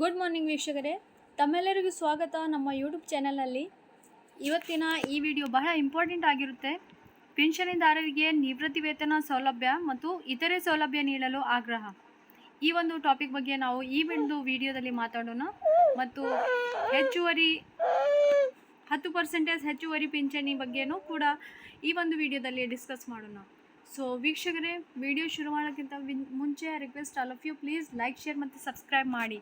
Good morning ವೀಕ್ಷಕರೇ. ತಮ್ಮೆಲ್ಲರಿಗೂ ಸ್ವಾಗತ ನಮ್ಮ ಯೂಟ್ಯೂಬ್ ಚಾನಲಲ್ಲಿ ಇವತ್ತಿನ ಈ ವಿಡಿಯೋ ಬಹಳ ಇಂಪಾರ್ಟೆಂಟ್ ಆಗಿರುತ್ತೆ. ಪಿಂಚಣಿದಾರರಿಗೆ ನಿವೃತ್ತಿ ವೇತನ ಸೌಲಭ್ಯ ಮತ್ತು ಇತರೆ ಸೌಲಭ್ಯ ನೀಡಲು ಆಗ್ರಹ. ಈ ಒಂದು ಟಾಪಿಕ್ ಬಗ್ಗೆ ನಾವು ಈ ಒಂದು ವಿಡಿಯೋದಲ್ಲಿ ಮಾತಾಡೋಣ. ಮತ್ತು ಹೆಚ್ಚುವರಿ, ಹತ್ತು ಪರ್ಸೆಂಟೇಜ್ ಹೆಚ್ಚುವರಿ ಪಿಂಚಣಿ ಬಗ್ಗೆನೂ ಕೂಡ ಈ ಒಂದು ವಿಡಿಯೋದಲ್ಲಿ ಡಿಸ್ಕಸ್ ಮಾಡೋಣ. ಸೊ ವೀಕ್ಷಕರೇ ವಿಡಿಯೋ ಶುರು ಮಾಡೋಕ್ಕಿಂತ ಮುಂಚೆ request all of you please like share ಮತ್ತು ಸಬ್ಸ್ಕ್ರೈಬ್ ಮಾಡಿ.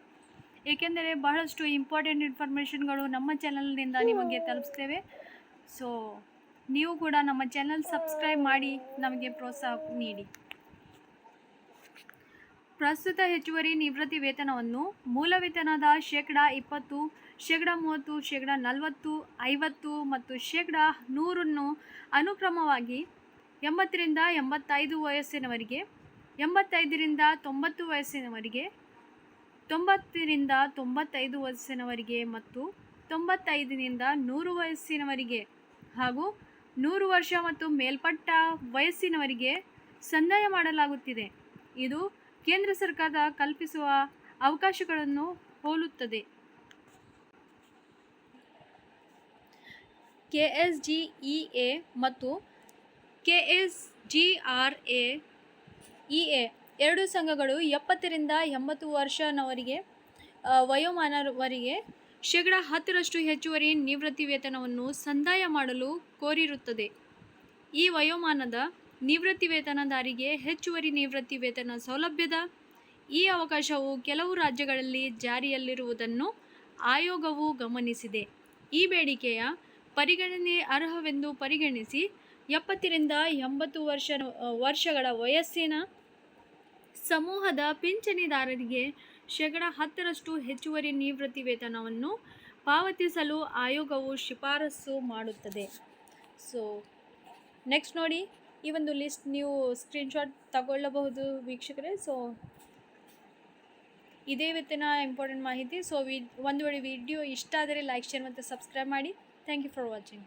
ಏಕೆಂದರೆ ಬಹಳಷ್ಟು ಇಂಪಾರ್ಟೆಂಟ್ ಇನ್ಫಾರ್ಮೇಷನ್ಗಳು ನಮ್ಮ ಚಾನಲ್ನಿಂದ ನಿಮಗೆ ತಲುಪಿಸ್ತೇವೆ. ಸೊ ನೀವು ಕೂಡ ನಮ್ಮ ಚಾನಲ್ ಸಬ್ಸ್ಕ್ರೈಬ್ ಮಾಡಿ ನಮಗೆ ಪ್ರೋತ್ಸಾಹ ನೀಡಿ. ಪ್ರಸ್ತುತ ಹೆಚ್ಚುವರಿ ನಿವೃತ್ತಿ ವೇತನವನ್ನು ಮೂಲ ವೇತನದ ಶೇಕಡ ಇಪ್ಪತ್ತು ಶೇಕಡ ಮೂವತ್ತು ಶೇಕಡ ನಲವತ್ತು ಐವತ್ತು ಮತ್ತು ಶೇಕಡ ನೂರನ್ನು ಅನುಕ್ರಮವಾಗಿ ಎಂಬತ್ತರಿಂದ ಎಂಬತ್ತೈದು ವಯಸ್ಸಿನವರಿಗೆ ಎಂಬತ್ತೈದರಿಂದ ತೊಂಬತ್ತು ವಯಸ್ಸಿನವರಿಗೆ ತೊಂಬತ್ತರಿಂದ ತೊಂಬತ್ತೈದು ವಯಸ್ಸಿನವರಿಗೆ ಮತ್ತು ತೊಂಬತ್ತೈದರಿಂದ ನೂರು ವಯಸ್ಸಿನವರಿಗೆ ಹಾಗೂ ನೂರು ವರ್ಷ ಮತ್ತು ಮೇಲ್ಪಟ್ಟ ವಯಸ್ಸಿನವರಿಗೆ ಸಂದಾಯ ಮಾಡಲಾಗುತ್ತಿದೆ. ಇದು ಕೇಂದ್ರ ಸರ್ಕಾರ ಕಲ್ಪಿಸುವ ಅವಕಾಶಗಳನ್ನು ಹೋಲುತ್ತದೆ. K S G E A ಮತ್ತು K S G R A E A ಎರಡು ಸಂಘಗಳು ಎಪ್ಪತ್ತರಿಂದ ಎಂಬತ್ತು ವರ್ಷನವರಿಗೆ ವಯೋಮಾನವರಿಗೆ ಶೇಕಡ ಹತ್ತರಷ್ಟು ಹೆಚ್ಚುವರಿ ನಿವೃತ್ತಿ ವೇತನವನ್ನು ಸಂದಾಯ ಮಾಡಲು ಕೋರಿರುತ್ತದೆ. ಈ ವಯೋಮಾನದ ನಿವೃತ್ತಿ ವೇತನದಾರಿಗೆ ಹೆಚ್ಚುವರಿ ನಿವೃತ್ತಿ ವೇತನ ಸೌಲಭ್ಯದ ಈ ಅವಕಾಶವು ಕೆಲವು ರಾಜ್ಯಗಳಲ್ಲಿ ಜಾರಿಯಲ್ಲಿರುವುದನ್ನು ಆಯೋಗವು ಗಮನಿಸಿದೆ. ಈ ಬೇಡಿಕೆಯ ಪರಿಗಣನೆ ಅರ್ಹವೆಂದು ಪರಿಗಣಿಸಿ ಎಪ್ಪತ್ತರಿಂದ ಎಂಬತ್ತು ವರ್ಷ ವರ್ಷಗಳ ವಯಸ್ಸಿನ ಸಮೂಹದ ಪಿಂಚಣಿದಾರರಿಗೆ ಶೇಕಡ ಹತ್ತರಷ್ಟು ಹೆಚ್ಚುವರಿ ನಿವೃತ್ತಿ ವೇತನವನ್ನು ಪಾವತಿಸಲು ಆಯೋಗವು ಶಿಫಾರಸು ಮಾಡುತ್ತದೆ. ಸೊ ನೆಕ್ಸ್ಟ್ ನೋಡಿ, ಈ ಒಂದು ಲಿಸ್ಟ್ ನೀವು ಸ್ಕ್ರೀನ್ಶಾಟ್ ತಗೊಳ್ಳಬಹುದು ವೀಕ್ಷಕರೇ. ಸೊ ಇದೇ ಇವತ್ತಿನ ಇಂಪಾರ್ಟೆಂಟ್ ಮಾಹಿತಿ. ಸೊ ವಿ ಒಂದು ವೇಳೆ ವಿಡಿಯೋ ಇಷ್ಟ ಆದರೆ ಲೈಕ್ ಶೇರ್ ಮತ್ತು ಸಬ್ಸ್ಕ್ರೈಬ್ ಮಾಡಿ. Thank you for watching